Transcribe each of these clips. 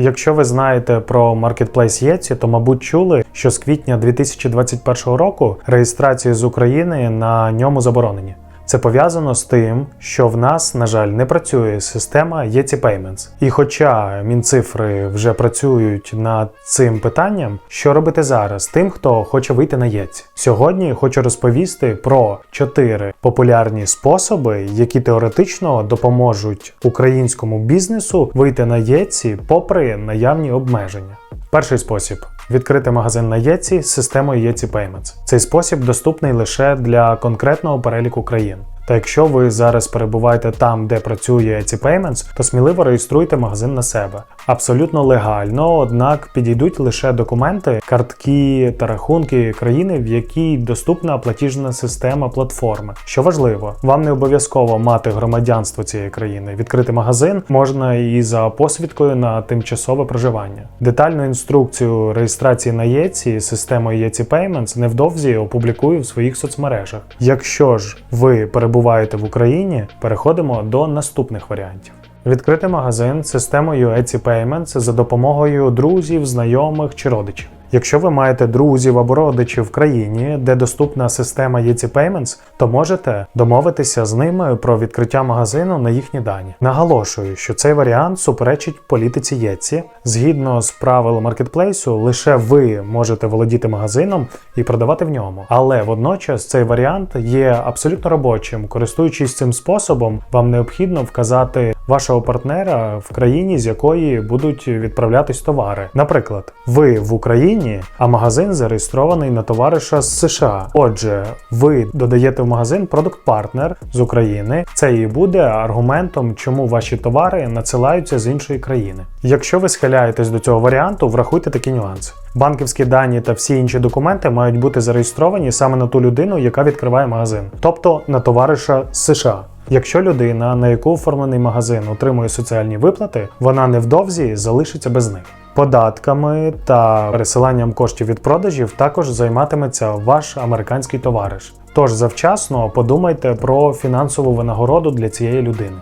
Якщо ви знаєте про маркетплейс Єці, то мабуть чули, що з квітня 2021 року реєстрації з України на ньому заборонені. Це пов'язано з тим, що в нас, на жаль, не працює система Yeti Payments. І хоча мінцифри вже працюють над цим питанням, що робити зараз тим, хто хоче вийти на Єці? Сьогодні хочу розповісти про чотири популярні способи, які теоретично допоможуть українському бізнесу вийти на Єці попри наявні обмеження. Перший спосіб відкрити магазин на Єці з системою Єці Payments. Цей спосіб доступний лише для конкретного переліку країн. Та якщо ви зараз перебуваєте там, де працює Etsy Payments, то сміливо реєструйте магазин на себе. Абсолютно легально, однак підійдуть лише документи, картки та рахунки країни, в якій доступна платіжна система платформи. Що важливо, вам не обов'язково мати громадянство цієї країни. Відкрити магазин можна і за посвідкою на тимчасове проживання. Детальну інструкцію реєстрації на ЄЦі системою Etsy Payments невдовзі опублікую в своїх соцмережах. Якщо ж ви перебуваєте в Україні, переходимо до наступних варіантів. Відкрити магазин системою Etsy Payments за допомогою друзів, знайомих чи родичів. Якщо ви маєте друзів або родичів в країні, де доступна система Etsy Payments, то можете домовитися з ними про відкриття магазину на їхні дані. Наголошую, що цей варіант суперечить політиці Etsy. Згідно з правил маркетплейсу, лише ви можете володіти магазином і продавати в ньому. Але водночас цей варіант є абсолютно робочим. Користуючись цим способом, вам необхідно вказати вашого партнера в країні, з якої будуть відправлятись товари. Наприклад, ви в Україні, а магазин зареєстрований на товариша з США. Отже, ви додаєте в магазин продукт партнер з України. Це і буде аргументом, чому ваші товари надсилаються з іншої країни. Якщо ви схиляєтесь до цього варіанту, врахуйте такі нюанси. Банківські дані та всі інші документи мають бути зареєстровані саме на ту людину, яка відкриває магазин, тобто на товариша з США. Якщо людина, на яку оформлений магазин, отримує соціальні виплати, вона невдовзі залишиться без них. Податками та пересиланням коштів від продажів також займатиметься ваш американський товариш. Тож завчасно подумайте про фінансову винагороду для цієї людини.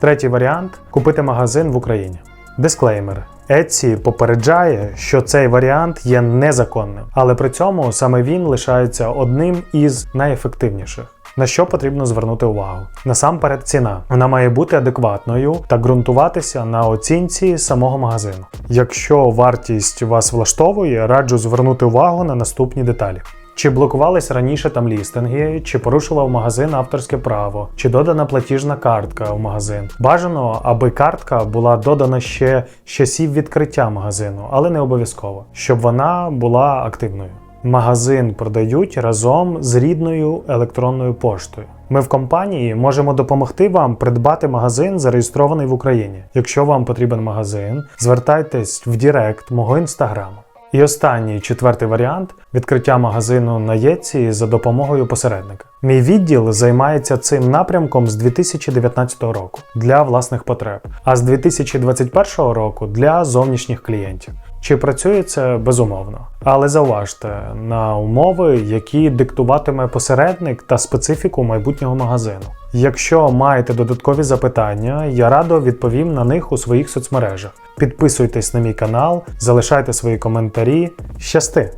Третій варіант купити магазин в Україні. Дисклеймер. Etsy попереджає, що цей варіант є незаконним, але при цьому саме він лишається одним із найефективніших. На що потрібно звернути увагу? Насамперед, ціна вона має бути адекватною та ґрунтуватися на оцінці самого магазину. Якщо вартість вас влаштовує, раджу звернути увагу на наступні деталі. Чи блокувались раніше там лістинги, чи порушував магазин авторське право, чи додана платіжна картка в магазин. Бажано, аби картка була додана ще з часів відкриття магазину, але не обов'язково, щоб вона була активною. Магазин продають разом з рідною електронною поштою. Ми в компанії можемо допомогти вам придбати магазин, зареєстрований в Україні. Якщо вам потрібен магазин, звертайтесь в Дірект мого інстаграму. І останній четвертий варіант відкриття магазину на Єці за допомогою посередника. Мій відділ займається цим напрямком з 2019 року для власних потреб, а з 2021 року для зовнішніх клієнтів. Чи працює це безумовно, але зауважте на умови, які диктуватиме посередник та специфіку майбутнього магазину. Якщо маєте додаткові запитання, я радо відповім на них у своїх соцмережах. Підписуйтесь на мій канал, залишайте свої коментарі. Щасти!